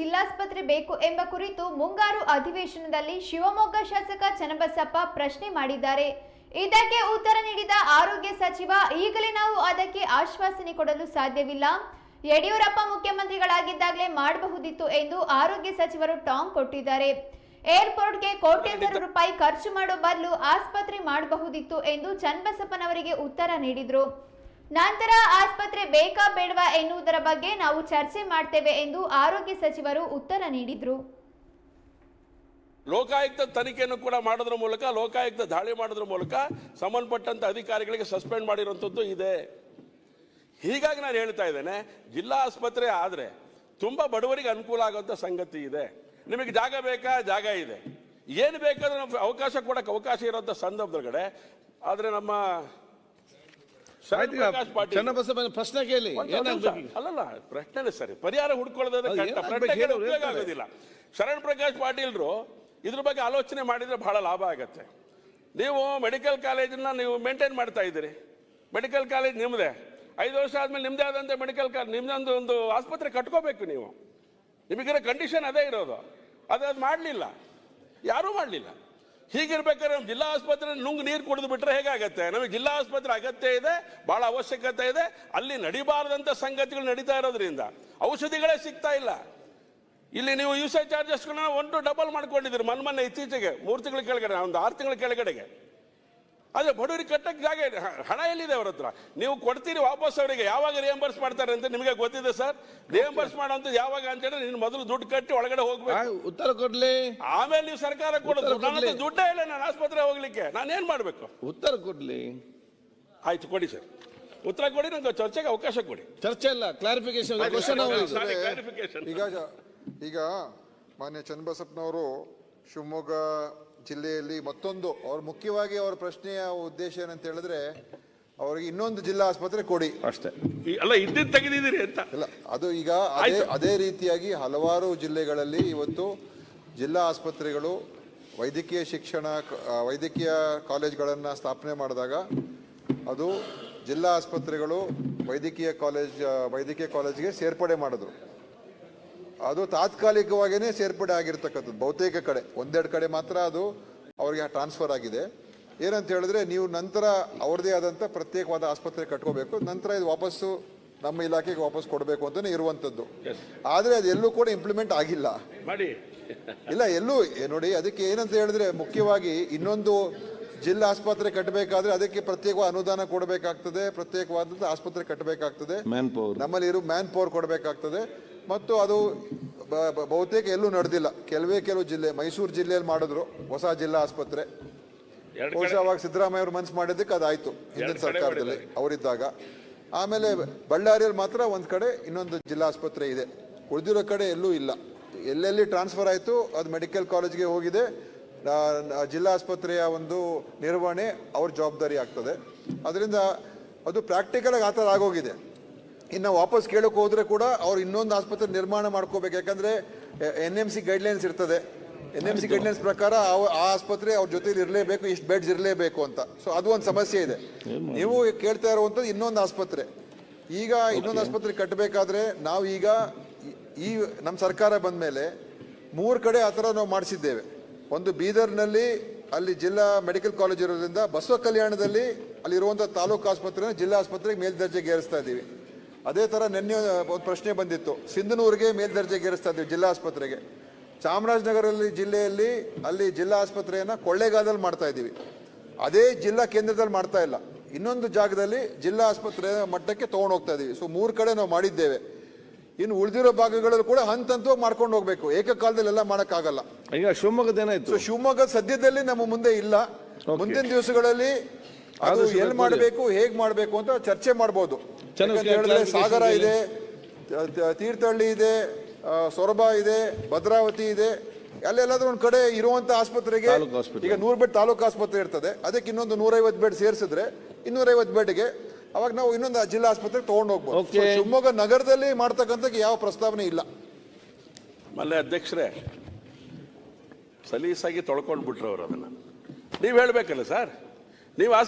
ಜಿಲ್ಲಾಸ್ಪತ್ರೆ ಬೇಕು ಎಂಬ ಕುರಿತು ಮುಂಗಾರು ಅಧಿವೇಶನದಲ್ಲಿ ಶಿವಮೊಗ್ಗ ಶಾಸಕ ಚನ್ನಬಸಪ್ಪ ಪ್ರಶ್ನೆ ಮಾಡಿದ್ದಾರೆ. ಇದಕ್ಕೆ ಉತ್ತರ ನೀಡಿದ ಆರೋಗ್ಯ ಸಚಿವ ಈಗಲೇ ನಾವು ಅದಕ್ಕೆ ಆಶ್ವಾಸನೆ ಕೊಡಲು ಸಾಧ್ಯವಿಲ್ಲ. ಯಡಿಯೂರಪ್ಪ ಮುಖ್ಯಮಂತ್ರಿಗಳಾಗಿದ್ದಾಗಲೇ ಮಾಡಬಹುದಿತ್ತು ಎಂದು ಆರೋಗ್ಯ ಸಚಿವರು ಟಾಂಗ್ ಕೊಟ್ಟಿದ್ದಾರೆ. ಏರ್ಪೋರ್ಟ್ಗೆ ಕೋಟ್ಯಾಂತರ ರೂಪಾಯಿ ಖರ್ಚು ಮಾಡೋ ಬದಲು ಆಸ್ಪತ್ರೆ ಮಾಡಬಹುದಿತ್ತು ಎಂದು ಚನ್ನಬಸಪ್ಪನವರಿಗೆ ಉತ್ತರ ನೀಡಿದ್ರು. ನಂತರ ಆಸ್ಪತ್ರೆ ಬೇಕಾ ಬೇಡವಾ ಎನ್ನುವುದರ ಬಗ್ಗೆ ನಾವು ಚರ್ಚೆ ಮಾಡ್ತೇವೆ ಎಂದು ಆರೋಗ್ಯ ಸಚಿವರು ಉತ್ತರ ನೀಡಿದ್ರು. ಲೋಕಾಯುಕ್ತ ತನಿಖೆಯನ್ನು ಕೂಡ ಮಾಡೋದ್ರ ಮೂಲಕ, ಲೋಕಾಯುಕ್ತ ದಾಳಿ ಮಾಡೋದ್ರ ಮೂಲಕ ಸಂಬಂಧಪಟ್ಟಂತ ಅಧಿಕಾರಿಗಳಿಗೆ ಸಸ್ಪೆಂಡ್ ಮಾಡಿರುವಂಥದ್ದು ಇದೆ. ಹೀಗಾಗಿ ನಾನು ಹೇಳ್ತಾ ಇದ್ದೇನೆ, ಜಿಲ್ಲಾ ಆಸ್ಪತ್ರೆ ಆದರೆ ತುಂಬ ಬಡವರಿಗೆ ಅನುಕೂಲ ಆಗುವಂಥ ಸಂಗತಿ ಇದೆ. ನಿಮಗೆ ಜಾಗ ಬೇಕಾ? ಜಾಗ ಇದೆ. ಏನು ಬೇಕಾದ್ರೂ ಅವಕಾಶ ಕೊಡಕ್ಕೆ ಅವಕಾಶ ಇರೋಂಥ ಸಂದರ್ಭದೊಳಗಡೆ, ಆದರೆ ನಮ್ಮ ಚನ್ನಬಸಪ್ಪನ ಪ್ರಶ್ನೆ ಕೇಳಿ. ಅಲ್ಲಲ್ಲ ಪ್ರಶ್ನೆ ಸರಿ. ಪರಿಹಾರ ಹುಡ್ಕೊಳ್ಳೋದಾದ್ರೆ ಆಗೋದಿಲ್ಲ. ಶರಣ್ ಪ್ರಕಾಶ್ ಪಾಟೀಲ್ರು ಇದ್ರ ಬಗ್ಗೆ ಆಲೋಚನೆ ಮಾಡಿದ್ರೆ ಬಹಳ ಲಾಭ ಆಗತ್ತೆ. ನೀವು ಮೆಡಿಕಲ್ ಕಾಲೇಜನ್ನ ನೀವು ಮೇಂಟೈನ್ ಮಾಡ್ತಾ ಇದ್ದೀರಿ. ಮೆಡಿಕಲ್ ಕಾಲೇಜ್ ನಿಮ್ಮದೇ ಐದು ವರ್ಷ ಆದ್ಮೇಲೆ ನಿಮ್ಮದೇ ಆದಂಥ ಮೆಡಿಕಲ್ ಕಾಲೇಜ್ ನಿಮ್ಮದೊಂದು ಒಂದು ಆಸ್ಪತ್ರೆ ಕಟ್ಕೋಬೇಕು ನೀವು. ನಿಮಗಿರೋ ಕಂಡೀಷನ್ ಅದೇ ಇರೋದು. ಅದು ಅದು ಮಾಡಲಿಲ್ಲ. ಯಾರೂ ಮಾಡಲಿಲ್ಲ. ಹೀಗಿರ್ಬೇಕಾದ್ರೆ ನಮ್ಮ ಜಿಲ್ಲಾ ಆಸ್ಪತ್ರೆ ನುಂಗ್ ನೀರು ಕುಡಿದು ಬಿಟ್ರೆ ಹೇಗಾಗತ್ತೆ? ನಮಗೆ ಜಿಲ್ಲಾ ಆಸ್ಪತ್ರೆ ಅಗತ್ಯ ಇದೆ, ಬಹಳ ಅವಶ್ಯಕತೆ ಇದೆ. ಅಲ್ಲಿ ನಡಿಬಾರದಂತ ಸಂಗತಿಗಳು ನಡೀತಾ ಇರೋದ್ರಿಂದ ಔಷಧಿಗಳೇ ಸಿಗ್ತಾ ಇಲ್ಲ. ಇಲ್ಲಿ ನೀವು ಯೂಸೇಜ್ ಚಾರ್ಜಸ್ಗಳನ್ನ ಒಂದು ಡಬಲ್ ಮಾಡ್ಕೊಂಡಿದ್ದೀರಿ ಮನ್ ಮೊನ್ನೆ ಇತ್ತೀಚೆಗೆ, ಮೂರು ತಿಂಗಳ ಕೆಳಗಡೆ, ಒಂದು ಆರು ತಿಂಗಳ ಕೆಳಗಡೆಗೆ. ಅದೇ ಬಡವರಿಗೆ ಕಟ್ಟಕ್ಕೆ ಜಾಗ ಇದೆ. ಹಣ ಎಲ್ಲಿದೆ ಅವ್ರ ಹತ್ರ? ನೀವು ಕೊಡ್ತೀರಿ ವಾಪಸ್ ಅವರಿಗೆ. ಯಾವಾಗ ರಿಯಂಬರ್ಸ್ ಮಾಡ್ತಾರೆ ಅಂತ ನಿಮಗೆ ಗೊತ್ತಿದೆ ಸರ್? ರಿಯಂಬರ್ಸ್ ಮಾಡೋಂತ ಯಾವಾಗ ಅಂತ ಹೇಳಿದ್ರೆ ನೀನು ಮೊದಲು ದುಡ್ಡು ಕಟ್ಟಿ ಒಳಗಡೆ ಹೋಗ್ಬೇಕು. ಉತ್ತರ ಕೊಡ್ಲಿ. ಆಮೇಲೆ ನೀವು ಸರ್ಕಾರ ಕೊಡೋದು. ನನ್ನ ದುಡ್ಡೇ ಇಲ್ಲ ನಾನು ಆಸ್ಪತ್ರೆ ಹೋಗ್ಲಿಕ್ಕೆ. ನಾನು ಏನ್ ಮಾಡ್ಬೇಕು? ಉತ್ತರ ಕೊಡ್ಲಿ. ಆಯ್ತು ಕೊಡಿ ಸರ್. ಉತ್ತರ ಕೊಡಿ ನಂಗೆ ಚರ್ಚೆಗೆ ಅವಕಾಶ ಕೊಡಿ. ಚರ್ಚೆ ಇಲ್ಲ ಕ್ಲಾರಿಫಿಕೇಶನ್ ಕ್ಲಾರಿಫಿಕೇಶನ್ ಈಗ ಈಗ ಮಾನ್ಯ ಚನ್ನಬಸಪ್ಪನವರು ಶಿವಮೊಗ್ಗ ಜಿಲ್ಲೆಯಲ್ಲಿ ಮತ್ತೊಂದು ಅವ್ರ ಮುಖ್ಯವಾಗಿ ಅವರ ಪ್ರಶ್ನೆಯ ಉದ್ದೇಶ ಏನಂತ ಹೇಳಿದ್ರೆ ಅವರಿಗೆ ಇನ್ನೊಂದು ಜಿಲ್ಲಾ ಆಸ್ಪತ್ರೆ ಕೊಡಿ. ಅಷ್ಟೇ. ಅಲ್ಲ ಇದ್ದಿದ್ದು ತೆಗೆದಿದ್ದೀರಿ ಅಂತ. ಇಲ್ಲ ಅದು ಈಗ ಅದೇ ಅದೇ ರೀತಿಯಾಗಿ ಹಲವಾರು ಜಿಲ್ಲೆಗಳಲ್ಲಿ ಇವತ್ತು ಜಿಲ್ಲಾ ಆಸ್ಪತ್ರೆಗಳು ವೈದ್ಯಕೀಯ ಶಿಕ್ಷಣ ವೈದ್ಯಕೀಯ ಕಾಲೇಜ್ಗಳನ್ನು ಸ್ಥಾಪನೆ ಮಾಡಿದಾಗ ಅದು ಜಿಲ್ಲಾ ಆಸ್ಪತ್ರೆಗಳು ವೈದ್ಯಕೀಯ ಕಾಲೇಜ್ ವೈದ್ಯಕೀಯ ಕಾಲೇಜ್ಗೆ ಸೇರ್ಪಡೆ ಮಾಡಿದ್ರು. ಅದು ತಾತ್ಕಾಲಿಕವಾಗಿಯೇ ಸೇರ್ಪಡೆ ಆಗಿರ್ತಕ್ಕಂಥದ್ದು ಬಹುತೇಕ ಕಡೆ. ಒಂದೆರಡು ಕಡೆ ಮಾತ್ರ ಅದು ಅವರಿಗೆ ಟ್ರಾನ್ಸ್ಫರ್ ಆಗಿದೆ. ಏನಂತ ಹೇಳಿದ್ರೆ ನೀವು ನಂತರ ಅವ್ರದೇ ಆದಂಥ ಪ್ರತ್ಯೇಕವಾದ ಆಸ್ಪತ್ರೆ ಕಟ್ಕೋಬೇಕು ನಂತರ ಇದು ವಾಪಸ್ಸು ನಮ್ಮ ಇಲಾಖೆಗೆ ವಾಪಸ್ ಕೊಡಬೇಕು ಅಂತಲೇ ಇರುವಂಥದ್ದು. ಆದರೆ ಅದು ಎಲ್ಲೂ ಕೂಡ ಇಂಪ್ಲಿಮೆಂಟ್ ಆಗಿಲ್ಲ. ಮಾಡಿ. ಇಲ್ಲ ಎಲ್ಲೂ ನೋಡಿ ಅದಕ್ಕೆ ಏನಂತ ಹೇಳಿದ್ರೆ ಮುಖ್ಯವಾಗಿ ಇನ್ನೊಂದು ಜಿಲ್ಲಾ ಆಸ್ಪತ್ರೆ ಕಟ್ಟಬೇಕಾದ್ರೆ ಅದಕ್ಕೆ ಪ್ರತ್ಯೇಕವಾದ ಅನುದಾನ ಕೊಡಬೇಕಾಗ್ತದೆ ಪ್ರತ್ಯೇಕವಾದಂಥ ಆಸ್ಪತ್ರೆ ಕಟ್ಟಬೇಕಾಗ್ತದೆ. ಮ್ಯಾನ್ ಪವರ್ ನಮ್ಮಲ್ಲಿ ಇರೋ ಮ್ಯಾನ್ ಪವರ್ ಕೊಡಬೇಕಾಗ್ತದೆ. ಮತ್ತು ಅದು ಬಹುತೇಕ ಎಲ್ಲೂ ನಡೆದಿಲ್ಲ. ಕೆಲವೇ ಕೆಲವು ಜಿಲ್ಲೆ ಮೈಸೂರು ಜಿಲ್ಲೆಯಲ್ಲಿ ಮಾಡಿದ್ರು ಹೊಸ ಜಿಲ್ಲಾ ಆಸ್ಪತ್ರೆ. ಎರಡು ಬಹುಶಃ ಅವಾಗ ಸಿದ್ದರಾಮಯ್ಯ ಅವರು ಮನ್ಸು ಮಾಡಿದ್ದಕ್ಕೆ ಅದಾಯ್ತು ಹಿಂದಿನ ಸರ್ಕಾರದಲ್ಲಿ ಅವರಿದ್ದಾಗ. ಆಮೇಲೆ ಬಳ್ಳಾರಿಯಲ್ಲಿ ಮಾತ್ರ ಒಂದು ಕಡೆ ಇನ್ನೊಂದು ಜಿಲ್ಲಾ ಆಸ್ಪತ್ರೆ ಇದೆ. ಉಳಿದಿರೋ ಕಡೆ ಎಲ್ಲೂ ಇಲ್ಲ. ಎಲ್ಲೆಲ್ಲಿ ಟ್ರಾನ್ಸ್ಫರ್ ಆಯಿತು ಅದು ಮೆಡಿಕಲ್ ಕಾಲೇಜ್ಗೆ ಹೋಗಿದೆ. ಜಿಲ್ಲಾ ಆಸ್ಪತ್ರೆಯ ಒಂದು ನಿರ್ವಹಣೆ ಅವ್ರ ಜವಾಬ್ದಾರಿ ಆಗ್ತದೆ. ಅದರಿಂದ ಅದು ಪ್ರಾಕ್ಟಿಕಲ್ ಆಗಿ ಆ ಥರ ಆಗೋಗಿದೆ. ಇನ್ನು ವಾಪಸ್ ಕೇಳೋಕೆ ಹೋದ್ರೆ ಕೂಡ ಅವ್ರು ಇನ್ನೊಂದು ಆಸ್ಪತ್ರೆ ನಿರ್ಮಾಣ ಮಾಡ್ಕೋಬೇಕು. ಯಾಕಂದರೆ ಎನ್ ಎಂ ಸಿ ಗೈಡ್ಲೈನ್ಸ್ ಇರ್ತದೆ. ಎನ್ ಎಂ ಸಿ ಗೈಡ್ಲೈನ್ಸ್ ಪ್ರಕಾರ ಆ ಆಸ್ಪತ್ರೆ ಅವ್ರ ಜೊತೆಲಿ ಇರಲೇಬೇಕು ಇಷ್ಟು ಬೆಡ್ಸ್ ಇರಲೇಬೇಕು ಅಂತ. ಸೊ ಅದು ಒಂದು ಸಮಸ್ಯೆ ಇದೆ. ನೀವು ಕೇಳ್ತಾ ಇರುವಂಥದ್ದು ಇನ್ನೊಂದು ಆಸ್ಪತ್ರೆ. ಈಗ ಇನ್ನೊಂದು ಆಸ್ಪತ್ರೆ ಕಟ್ಟಬೇಕಾದ್ರೆ ನಾವು ಈಗ ಈ- ನಮ್ಮ ಸರ್ಕಾರ ಬಂದ ಮೇಲೆ ಮೂರು ಕಡೆ ಆ ಥರ ನಾವು ಮಾಡಿಸಿದ್ದೇವೆ. ಒಂದು ಬೀದರ್ನಲ್ಲಿ ಅಲ್ಲಿ ಜಿಲ್ಲಾ ಮೆಡಿಕಲ್ ಕಾಲೇಜ್ ಇರೋದ್ರಿಂದ ಬಸವ ಕಲ್ಯಾಣದಲ್ಲಿ ಅಲ್ಲಿರುವಂಥ ತಾಲೂಕು ಆಸ್ಪತ್ರೆನ ಜಿಲ್ಲಾ ಆಸ್ಪತ್ರೆಗೆ ಮೇಲ್ದರ್ಜೆಗೆ ಏರಿಸ್ತಾ ಇದ್ದೀವಿ. ಅದೇ ಥರ ನಿನ್ನೆ ಒಂದು ಪ್ರಶ್ನೆ ಬಂದಿತ್ತು. ಸಿಂಧನೂರಿಗೆ ಮೇಲ್ದರ್ಜೆಗೆ ಏರಿಸ್ತಾ ಇದ್ದೀವಿ ಜಿಲ್ಲಾ ಆಸ್ಪತ್ರೆಗೆ. ಚಾಮರಾಜನಗರಲ್ಲಿ ಜಿಲ್ಲೆಯಲ್ಲಿ ಅಲ್ಲಿ ಜಿಲ್ಲಾ ಆಸ್ಪತ್ರೆಯನ್ನು ಕೊಳ್ಳೇಗಾಲದಲ್ಲಿ ಮಾಡ್ತಾ ಇದ್ದೀವಿ. ಅದೇ ಜಿಲ್ಲಾ ಕೇಂದ್ರದಲ್ಲಿ ಮಾಡ್ತಾ ಇಲ್ಲ. ಇನ್ನೊಂದು ಜಾಗದಲ್ಲಿ ಜಿಲ್ಲಾ ಆಸ್ಪತ್ರೆ ಮಟ್ಟಕ್ಕೆ ತೊಗೊಂಡು ಹೋಗ್ತಾ ಇದ್ದೀವಿ ಸೊ ಮೂರು ಕಡೆ ನಾವು ಮಾಡಿದ್ದೇವೆ. ಇನ್ನು ಉಳಿದಿರೋ ಭಾಗಗಳಲ್ಲೂ ಕೂಡ ಹಂತ ಹಂತವಾಗಿ ಮಾಡ್ಕೊಂಡು ಹೋಗ್ಬೇಕು. ಏಕಕಾಲದಲ್ಲಿ ಎಲ್ಲ ಮಾಡೋಕ್ಕಾಗಲ್ಲ. ಈಗ ಶಿವಮೊಗ್ಗದ ಏನಾಯ್ತು ಸೊ ಶಿವಮೊಗ್ಗ ಸದ್ಯದಲ್ಲಿ ನಮ್ಮ ಮುಂದೆ ಇಲ್ಲ. ಮುಂದಿನ ದಿವಸಗಳಲ್ಲಿ ಅದು ಎಲ್ಲಿ ಮಾಡಬೇಕು ಹೇಗೆ ಮಾಡಬೇಕು ಅಂತ ಚರ್ಚೆ ಮಾಡ್ಬೋದು. ಹೇಳಿದ್ರೆ ಸಾಗರ ಇದೆ ತೀರ್ಥಹಳ್ಳಿ ಇದೆ ಸೊರಬ ಇದೆ ಭದ್ರಾವತಿ ಇದೆ ಅಲ್ಲೆಲ್ಲಾದ್ರೂ ಒಂದ್ ಕಡೆ ಇರುವಂತ ಆಸ್ಪತ್ರೆಗೆ. ಈಗ ನೂರು ಬೆಡ್ ತಾಲೂಕು ಆಸ್ಪತ್ರೆ ಇರ್ತದೆ. ಅದಕ್ಕೆ ಇನ್ನೊಂದು ನೂರೈವತ್ತು ಬೆಡ್ ಸೇರಿಸಿದ್ರೆ ಇನ್ನೂರೈವತ್ತು ಬೆಡ್ಗೆ ಅವಾಗ ನಾವು ಇನ್ನೊಂದು ಜಿಲ್ಲಾ ಆಸ್ಪತ್ರೆಗೆ ತಗೊಂಡು ಹೋಗ್ಬೋದು. ಶಿವಮೊಗ್ಗ ನಗರದಲ್ಲಿ ಮಾಡ್ತಕ್ಕಂಥ ಯಾವ ಪ್ರಸ್ತಾವನೆ ಇಲ್ಲ. ಮಲ್ಲೆ ಅಧ್ಯಕ್ಷರೇ ಸಲೀಸಾಗಿ ತೊಳ್ಕೊಂಡು ಬಿಟ್ರು ಅವರು ಅದನ್ನ. ನೀವು ಹೇಳ್ಬೇಕಲ್ಲ ಸರ್? ನೀವು